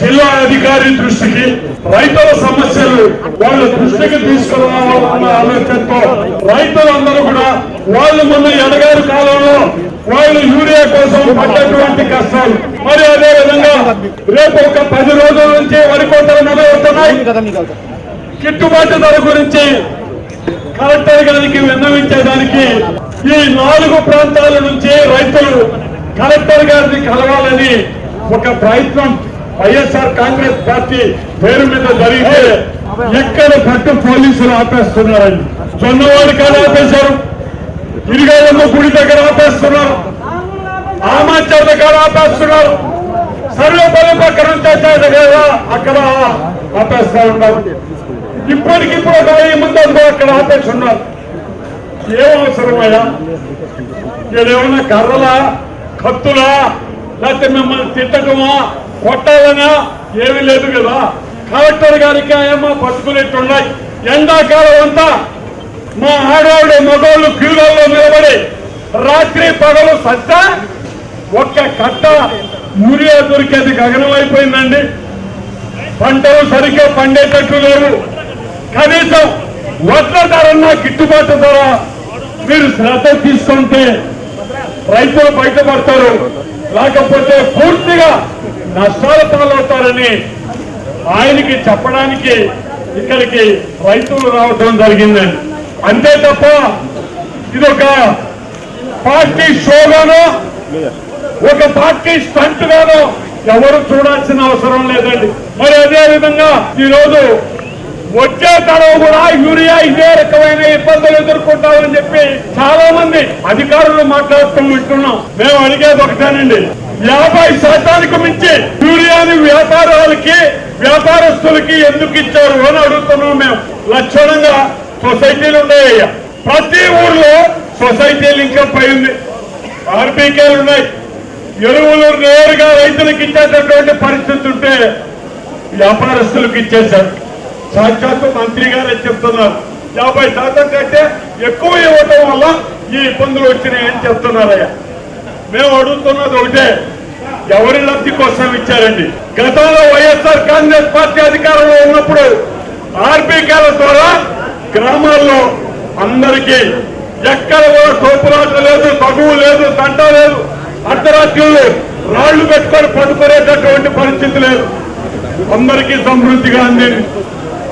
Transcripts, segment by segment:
జిల్లా అధికారి దృష్టికి రైతుల సమస్యలు వాళ్ళ దృష్టికి తీసుకురావాలన్న ఆలోచనతో రైతులందరూ కూడా వాళ్ళు మొన్న ఎడగారు కాలంలో వాళ్ళు యూరియా కోసం పడ్డటువంటి కష్టాలు. మరి అదే విధంగా రేపు ఒక పది రోజుల నుంచి వరి కోతలు మొదలవుతున్నాయి. గిట్టుబాటు ధర గురించి కలెక్టర్ గారికి విన్నవించేదానికి ఈ నాలుగు ప్రాంతాల నుంచి రైతులు కలెక్టర్ గారిని కలవాలని ఒక ప్రయత్నం వైఎస్ఆర్ కాంగ్రెస్ పార్టీ పేరు మీద జరిగితే ఎక్కడ పట్టు పోలీసులు ఆపేస్తున్నారండి. జొన్నవాడి కాడ ఆపేశారు. ఇరిగాయమ్మ గుడి దగ్గర ఆపేస్తున్నారు. ఆమాచార్య దగ్గర ఆపేస్తున్నారు. సర్వేపల్లి పక్కన చేసేది కదా అక్కడ ఆపేస్తా ఉన్నారు. ఇప్పటికిప్పుడు ఒక వెయ్యి మంది అక్కడ ఆపేసి ఉన్నారు ఏం అవసరమయ్యా? ఏదేమన్నా కర్రలా కత్తులా? లేకపోతే మిమ్మల్ని తిట్టటమా కొట్టాలనా? ఏమీ లేదు కదా. కలెక్టర్ గారికి ఆయమ్మ పట్టుకునేట్టున్నాయి. ఎండాకాలం అంతా మా ఆడవాళ్ళు మగవాళ్ళు క్యూలలో నిలబడి రాత్రి పగలు సత్త ఒక్క కట్ట యూరియా దొరికేది గగనం అయిపోయిందండి. పంటలు సరిగ్గా పండేటట్లు లేవు. కనీసం వడ్ల ధరన్నా గిట్టుబాటు ధర మీరు శ్రద్ధ తీసుకుంటే రైతులు బయటపడతారు. లేకపోతే పూర్తిగా నష్టాల పాలవుతారని ఆయనకి చెప్పడానికి ఇక్కడికి రైతులు రావడం జరిగిందండి అంతే తప్ప ఇదొక పార్టీ షోగానో ఒక పార్టీ స్టంట్ గానో ఎవరు చూడాల్సిన అవసరం లేదండి. మరి అదే విధంగా వచ్చే తరం కూడా యూరియా ఇదే రకమైన ఇబ్బందులు ఎదుర్కొంటామని చెప్పి చాలా మంది అధికారులు మాట్లాడుతూ వింటున్నాం. మేము అడిగేది ఒకటేనండి. యాభై శాతానికి మించి యూరియాని వ్యాపారాలకి వ్యాపారస్తులకి ఎందుకు ఇచ్చారు అని అడుగుతున్నాం మేము. లక్షణంగా సొసైటీలు ఉన్నాయ్యా ప్రతి ఊర్లో సొసైటీలు ఇంకా పై ఆర్బీకేలు ఉన్నాయి. ఎరువులు నేరుగా రైతులకు ఇచ్చేటటువంటి పరిస్థితి ఉంటే వ్యాపారస్తులకు ఇచ్చేశారు. సాక్షాత్తు మంత్రి గారు చెప్తున్నారు. యాభై శాతం కంటే ఎక్కువ ఇవ్వటం వల్ల ఈ ఇబ్బందులు వచ్చినాయని చెప్తున్నారయ్యా. మేము అడుగుతున్నది ఒకటే ఎవరి లబ్ధి కోసం ఇచ్చారండి? గతంలో వైఎస్ఆర్ కాంగ్రెస్ పార్టీ అధికారంలో ఉన్నప్పుడు ఆర్బీకేల ద్వారా గ్రామాల్లో అందరికీ ఎక్కడ కూడా సోపులాట లేదు తగువు లేదు తంట లేదు అర్ధరాత్రులు రాళ్ళు పెట్టుకొని పడుకునేటటువంటి పరిస్థితి లేదు. అందరికీ సమృద్ధిగా అందింది.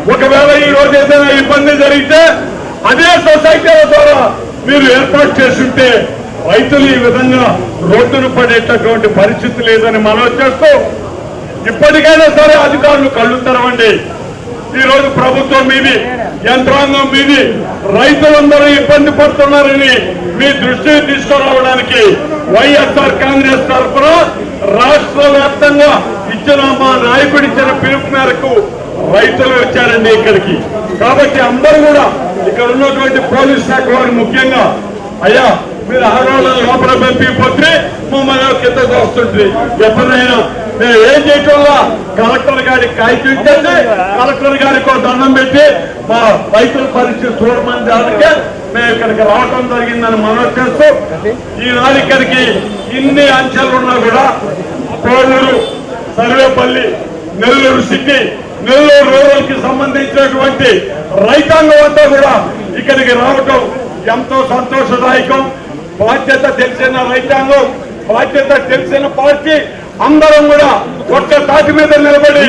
ఒకవేళ ఈ రోజు ఏదైనా ఇబ్బంది జరిగితే అదే సొసైటీల ద్వారా మీరు ఏర్పాటు చేస్తుంటే రైతులు ఈ విధంగా రోడ్డును పడేటటువంటి పరిస్థితి లేదని మనం చేస్తూ ఇప్పటికైనా సరే అధికారులు కళ్ళు తెరవండి. ఈరోజు ప్రభుత్వం మీది యంత్రాంగం మీది రైతులందరూ ఇబ్బంది పడుతున్నారని మీ దృష్టిని తీసుకురావడానికి వైఎస్ఆర్ కాంగ్రెస్ తరఫున రాష్ట్ర వ్యాప్తంగా ఇచ్చిన మా నాయకుడిచ్చిన పిలుపు మేరకు రైతులు వచ్చారండి ఇక్కడికి. కాబట్టి అందరూ కూడా ఇక్కడ ఉన్నటువంటి పోలీస్ శాఖ వారు ముఖ్యంగా అయ్యా మీరు ఆడవాళ్ళని లోపల పంపిపోతే మమ్మల్ని కింద వస్తుంటుంది ఎప్పుడైనా మేము ఏం చేయటం వల్ల కలెక్టర్ గారికి కాగితం ఇచ్చేసి కలెక్టర్ గారికి దండం పెట్టి మా రైతుల పరిస్థితి చూడమని దానికే మేము ఇక్కడికి రావటం జరిగిందని మనం చేస్తూ ఈనాడు ఇక్కడికి ఇన్ని అంచెలు ఉన్నా కూడా కోడూరు సర్వేపల్లి నెల్లూరు సిటీ నెల్లూరు రూరల్కి సంబంధించినటువంటి రైతాంగం అంతా కూడా ఇక్కడికి రావటం ఎంతో సంతోషదాయకం. బాధ్యత తెలిసిన రైతాంగం బాధ్యత తెలిసిన పార్టీ అందరం కూడా ఒక్క తాటి మీద నిలబడి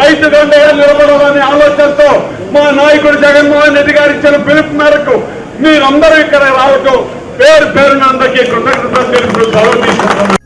రైతు దండగా నిలబడాలనే ఆలోచనతో మా నాయకుడు జగన్మోహన్ రెడ్డి గారు ఇచ్చిన పిలుపు మేరకు మీరందరూ ఇక్కడ రావటం పేరు పేరున అందరికీ కృతజ్ఞతలు తెలుపు